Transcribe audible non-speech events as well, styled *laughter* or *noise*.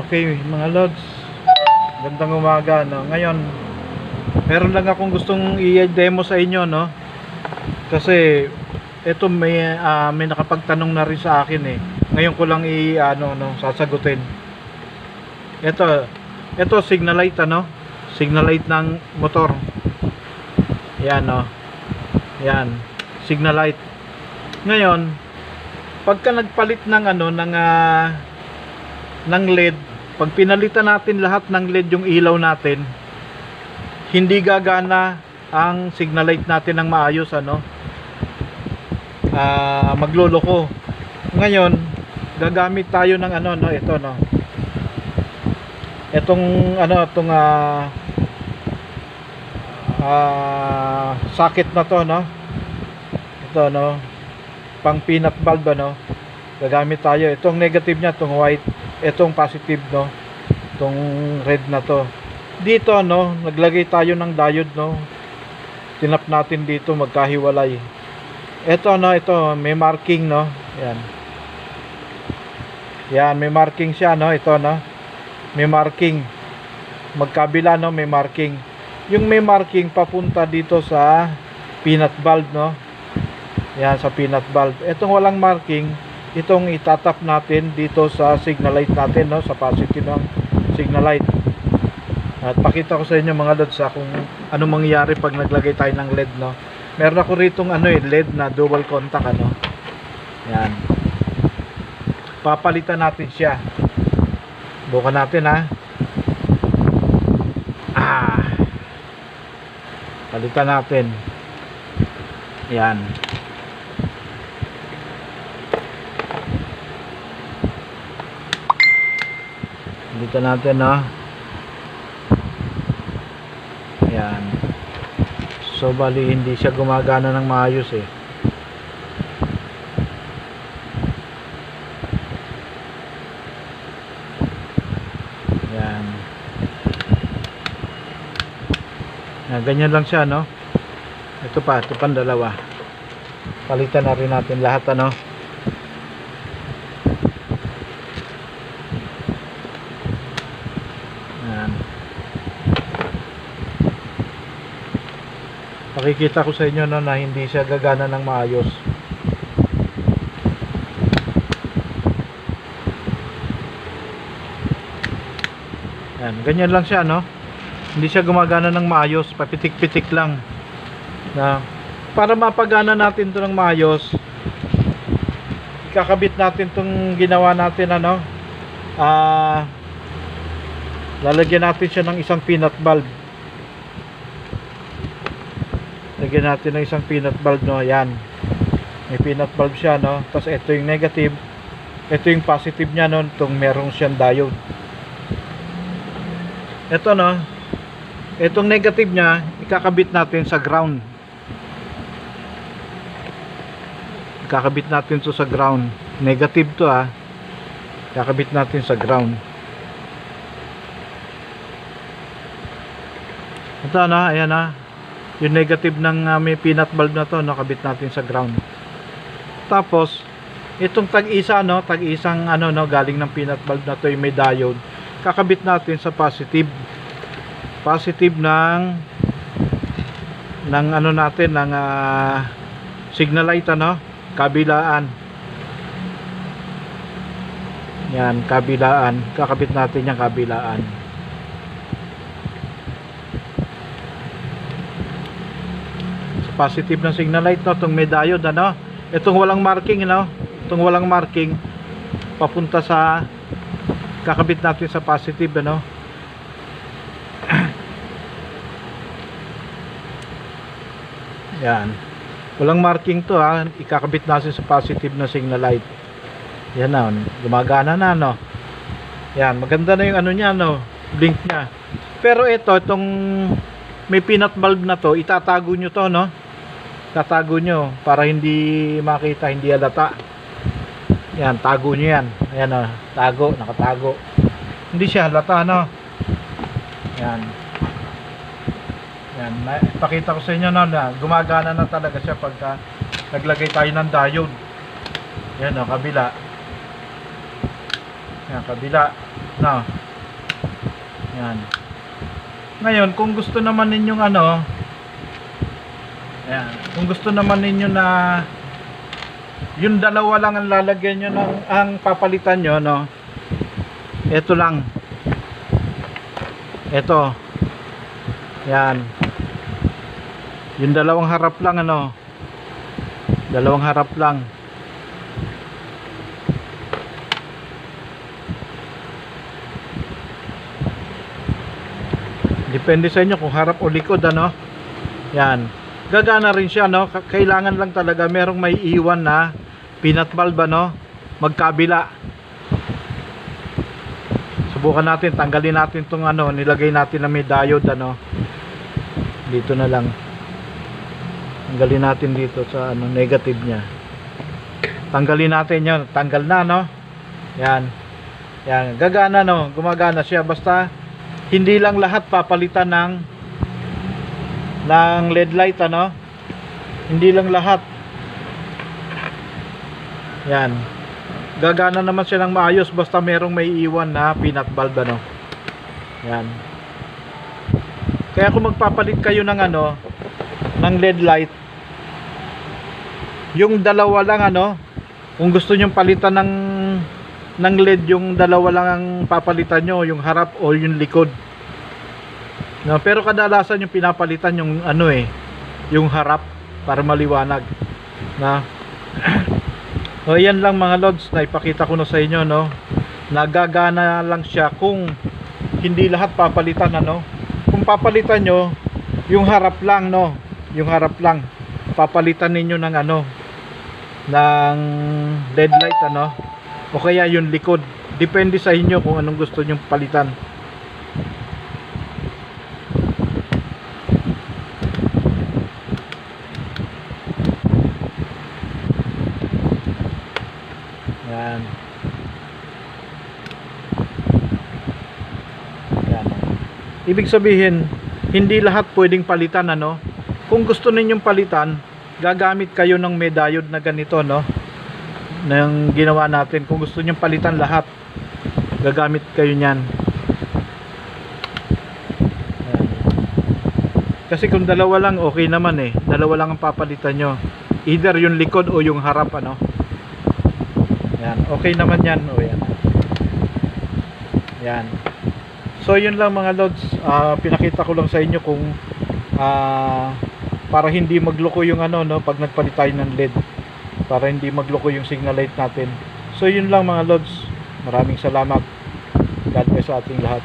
Okay, mga lods. Gandang umaga, no. Ngayon, meron lang akong gustong i-demo sa inyo, no. Kasi ito may ah, may nakapagtanong na rin sa akin eh. Ngayon ko lang i ano no, sasagutin. Ito, ito signal light ano? Signal light ng motor. Yan no. Yan, signal light. Ngayon, pagka nagpalit ng ano ng ah, ng LED, pag pinalitan natin lahat ng LED yung ilaw natin, hindi gagana ang signal light natin ng maayos ano. Ah, magloloko. Ngayon, gagamit tayo ng ano no, ito no. Etong ano, itong ah ah, socket na to no. Ito no. Pang peanut bulb ano. Gagamit tayo. Itong negative niya, itong white, itong positive no. Itong red na to. Dito no, naglagay tayo ng diode no. Tinap natin dito magkahiwalay. Ito no, ito may marking no. Yan. Yan, may marking siya no, ito no. May marking. Magkabila no, may marking. Yung may marking papunta dito sa peanut bulb no. Yan sa peanut bulb. Itong walang marking, itong itatap natin dito sa signal light natin no, sa positive ng signal light. At pakita ko sa inyo mga lods ha, kung ano mangyayari pag naglagay tayo ng LED no. Meron ako ritong ano eh, LED na dual contact ano. Yan. Papalitan natin siya. Bukan natin ha. Ah. Palitan natin. Yan. Palitan natin ha. Yan. So bali hindi siya gumagana ng maayos eh. Yan. Yan, ganyan lang siya, no? Ito pa, ito pang dalawa. Palitan na rin natin lahat, ano? Pakikita ko sa inyo no, na hindi siya gagana ng maayos. Yan, ganyan lang siya, no? Hindi siya gumagana ng maayos, papitik-pitik lang. Na para mapagana natin 'to ng maayos, ikakabit natin 'tong ginawa natin ano. Ah lalagyan natin siya ng isang peanut bulb. Lagyan natin ng isang peanut bulb, no? Yan. May peanut bulb siya, no? Tapos ito yung negative. Ito yung positive niya, no? Itong merong siyang diode. Ito no, itong negative niya, ikakabit natin sa ground. Ikakabit natin to sa ground. Negative to ah. Ikakabit natin sa ground. Ito no, ayan na. Yung negative ng ah, may peanut bulb na to, nakabit natin sa ground. Tapos, itong tag-isa no, tag-isang ano no, galing ng peanut bulb na to, yung may diode kakabit natin sa positive. Positive ng ng ano natin ng ah, signal light ano kabilaan. Yan kabilaan. Kakabit natin yung kabilaan positive ng signal light no? Itong may diode ano? Itong walang marking no? Itong walang marking papunta sa kakabit natin sa positive ano? *clears throat* Yan. Walang marking to ha? Ikakabit natin sa positive na signal light. Yan na gumagana na no? Yan. Maganda na yung ano niya no? Blink niya. Pero ito itong may peanut bulb na to itatago nyo to no tatago nyo para hindi makita hindi halata yan, tago nyo yan. Ayan o, tago, nakatago. Hindi siya halata, no? Yan. Yan, ipakita ko sa inyo no, na gumagana na talaga siya pagka naglagay tayo ng diode. Yan o, kabila. Yan, kabila. Na. Yan. Ngayon, kung gusto naman ninyong ano, Ayan. Kung gusto naman ninyo na yung dalawa lang ang lalagyan nyo ng ang papalitan nyo, no? Ito lang. Ito. Yan. Yung dalawang harap lang, ano? Dalawang harap lang. Depende sa inyo kung harap o likod, ano? Yan gagana rin siya no? Kailangan lang talaga merong may iwan na peanut bulb ano magkabila. Subukan natin tanggalin natin tong ano nilagay natin na may diode ano? Dito na lang. Tanggalin natin dito sa ano negative nya tanggalin natin yon tanggal na no? Yan. Yan. Gagana no? Gumagana siya. Basta hindi lang lahat papalitan ng ng LED light ano? Hindi lang lahat. Yan. Gagana naman siya ng maayos basta merong may iwan na peanut bulb ano? Yan. Kaya kung magpapalit kayo ng ano ng LED light yung dalawa lang ano kung gusto nyong palitan ng ng LED yung dalawa lang ang papalitan nyo yung harap o yung likod No, pero kadalasan yung pinapalitan yung ano eh, yung harap para maliwanag. Na *clears throat* O yan lang mga lods na ipakita ko na sa inyo no. Nagagana lang siya kung hindi lahat papalitan ano. Kung papalitan nyo yung harap lang no, yung harap lang. Papalitan ninyo ng ano ng LED light ano o kaya yung likod. Depende sa inyo kung anong gusto nyong palitan. Yan. Yan. Ibig sabihin, hindi lahat pwedeng palitan ano. Kung gusto ninyong palitan, gagamit kayo ng may diode na ganito no. Nang ginawa natin. Kung gusto ninyong palitan lahat, gagamit kayo niyan. Yan. Kasi kung dalawa lang okay naman eh. Dalawa lang ang papalitan nyo. Either yung likod o yung harap ano. Yan, okay naman yan. O yan. Yan. So yun lang mga lods, Ah, pinakita ko lang sa inyo kung ah, para hindi magloko yung ano no pag nagpalit tayo ng LED. Para hindi magloko yung signal light natin. So yun lang mga lods. Maraming salamat. God bless sa ating lahat.